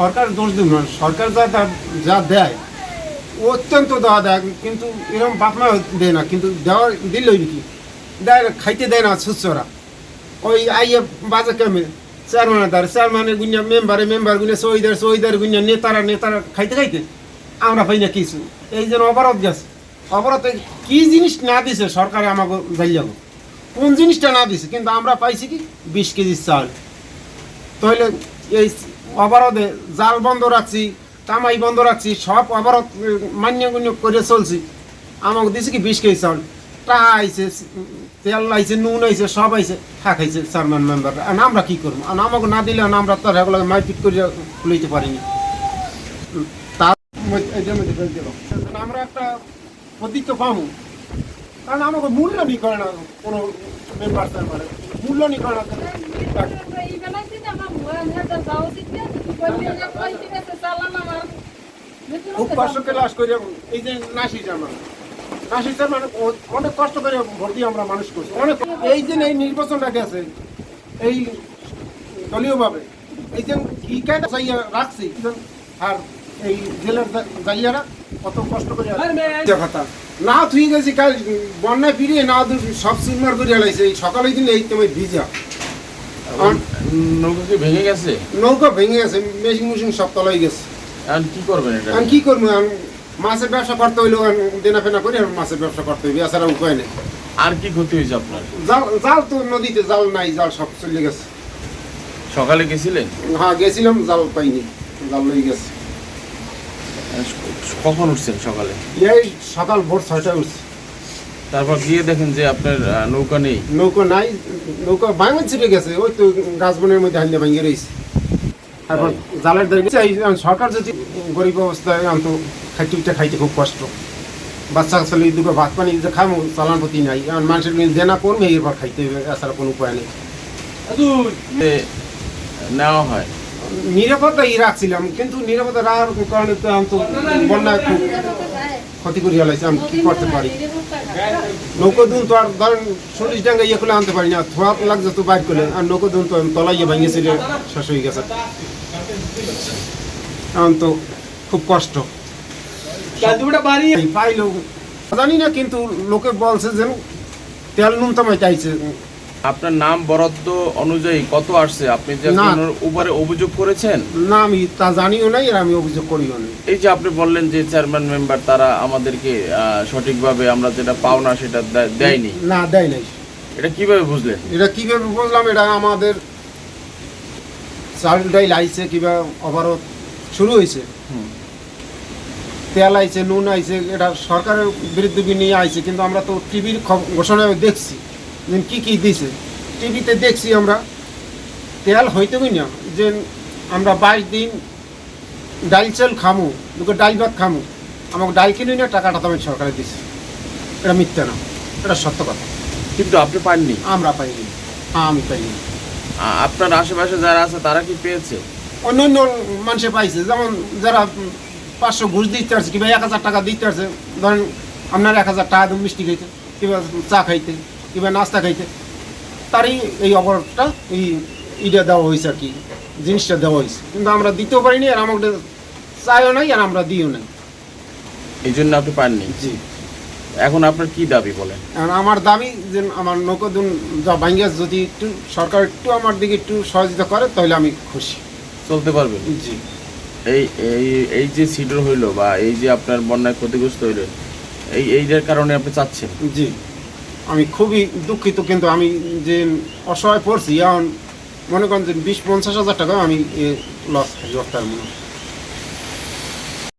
সরকার দোষ দেব না। সরকার যা যা দেয় অত্যন্ত দেওয়া দেয় কিন্তু এরকম বাপমা দেয় না, কিন্তু দেওয়া দিল কি? দেয় খাইতে দেয় না সুস্থরা। ওই আইয়ে বাজে কেমে, চেয়ারম্যানের দ্বারা, চেয়ারম্যানের গুঞ্জা মেম্বারে মেম্বার গুঞ্জা সহিদার সহিদার গুঞ্জা নেতারা নেতারা খাইতে খাইতে আমরা পাই না কিছু। এই জন্য অবরোধ গেছে। অবরোধে কি জিনিস না দিছে সরকারে আমাকে যাইয়াগো কোন জিনিসটা না দিছে? কিন্তু আমরা পাইছি কি? বিশ কেজি চাল। তাহলে এই অবরোধে জাল বন্ধ রাখছি কামাই বন্ধ রাখছি সব অবরোধ উম, মান্য গুণ্য করে চলছি। আমাকে দিছে কি বিশ কেজি চাউল? টাকা আইছে তেল আইছে নুন আইছে সব আইছে খাইছে চেয়ারম্যান মেম্বার আর আমরা কি করব? আর আমাকে না দিলে আমরা তো এগুলো মারপিট করে খুলিতে পারিনি। তার। আমরা একটা প্রতিত্ব পাবো কারণ আমাকে মূল্য নি করে না কোনো মেম্বার মূল্য নি করে না খুব কষ্ট করে লাশ করে এই যে নাসি জামা নাসি অনেক কষ্ট করে ভর্তি আমরা মানুষ করছি। অনেক এই যে এই নির্বাচনটা গেছে এই দলীয়ভাবে এই যে কি রাখছি আর এই জেলার কত কষ্ট করে কথা না থুই গেছি কাল বন্যায় ফিরিয়ে না সব সিনেমার করে লাইছে এই সকালে দিন এই তোমার ভিজা। নৌকা কি ভেঙে গেছে? নৌকা ভেঙে গেছে মেশিন মেশিন সব তলাই গেছে। এখন কি করবেন এটা? আমি কি করব? আমি মাছের ব্যবসা করতে হইলেও আমি দেনা ফেনা করি আর মাছের ব্যবসা করতে হইবে এছাড়া উপায় নেই। আর কি ক্ষতি হয়েছে আপনার? জাল জাল তো নদীতে জাল নাই জাল সব চলে গেছে। সকালে গেছিলেন? হ্যাঁ গেছিলাম জাল পাইনি জাল লই গেছে। কখন উঠছেন সকালে? এই সকাল ভোর ছয়টায় উঠছে। তারপর গিয়ে দেখেন যে আপনার নৌকা নেই। নৌকা নাই নৌকা ভাঙা ছিটে গেছে ওই তো গাছ বনের মধ্যে হাইলে ভাঙিয়ে রয়েছে। তারপর জালের গেছে, সরকার যদি গরিব অবস্থায় আনতো খাইতে খাইতে খুব কষ্ট। বাচ্চা ছেলে দুটো ভাত পানি যে খামো চালান প্রতি নাই। আর মানুষের দেনা করবে এরপর খাইতে হবে এছাড়া কোনো উপায় নেই। নেওয়া হয়। নিরাপত্তাই রাখছিলাম কিন্তু নিরাপত্তা রাখার কারণে তো আমি তো বন্যা খুব ক্ষতি করে ফেলাইছে আমি কি করতে পারি? নৌকো দুন তো আর ধরেন চল্লিশ ইয়ে করলে আনতে পারি না। থোয়া লাগছে তো বাইর করলে। আর নৌকো দুন তো শেষ হয়ে গেছে। এখন তো খুব কষ্ট। পাইলো জানি না কিন্তু লোকে বলছে যে তেল নুন তো চাইছে। আপনার নাম বরাদ্দ অনুযায়ী কত আসছে? আপনি যে। কোনো উপরে অভিযোগ করেছেন? না আমি তা জানিও নাই আর আমি অভিযোগ করিও নাই। এই যে আপনি বললেন যে চেয়ারম্যান মেম্বার তারা আমাদেরকে সঠিকভাবে আমরা যেটা পাওনা সেটা দেয়নি। না দেয় নাই। এটা কীভাবে বুঝলেন? এটা কীভাবে বুঝলাম? এটা আমাদের চাল ডাইল আইছে কিবা অবরোধ শুরু হয়েছে। তেল আইছে নুন আইছে এটা সরকারের বিরুদ্ধে নিয়ে আইছে কিন্তু আমরা তো টিভির ঘোষণায় দেখছি। কি কি দিছে? টিভিতে দেখছি আমরা। তেল হইতে না যে আমরা বাইশ দিন ডাইল চাল খামু দুটো ডাইল ভাত খামু। আমাকে ডাইল কিনে না টাকাটা তো আমি সরকারে দিছে। এটা মিথ্যা না। এটা সত্য কথা। কিন্তু আপনি পাননি? আমরা পাইনি। হ্যাঁ আমি পাইনি। আপনার আশেপাশে যারা আছে তারা কি পেয়েছে? অন্য অন্য মানুষে পাইছে। যেমন যারা পাঁচশো ঘুষ দিতে পারছে কিংবা এক হাজার টাকা দিতে পারছে ধরেন আপনার এক হাজার টাকা মিষ্টি খাইতে কিংবা চা খাইতে। কিংবা নাস্তা খাইতে। তারই এই অবরোধটা এই ইটা দেওয়া হয়েছে আর কি জিনিসটা দেওয়া হয়েছে। কিন্তু আমরা দিতেও পারিনি আর আমাকে চাইও নাই আর আমরা দিও নাই। এই জন্য আপনি পাননি? জি। এখন আপনার কি দাবি বলেন? আর আমার দাবি যে আমার নৌকোদুন যা ভাঙ্গিয়া যদি একটু সরকার একটু আমার দিকে একটু সহযোগিতা করে তাহলে আমি খুশি। চলতে পারবেন? জি। এই এই এই যে সিডর হইল বা এই যে আপনার বন্যায় ক্ষতিগ্রস্ত হইল এই এইটার কারণে আপনি চাচ্ছেন? জি। আমি খুবই দুঃখিত, কিন্তু আমি যে অসহায় পড়ছি, এখন মনে করেন যে বিশ পঞ্চাশ হাজার টাকা আমি লস খাই হত্যার না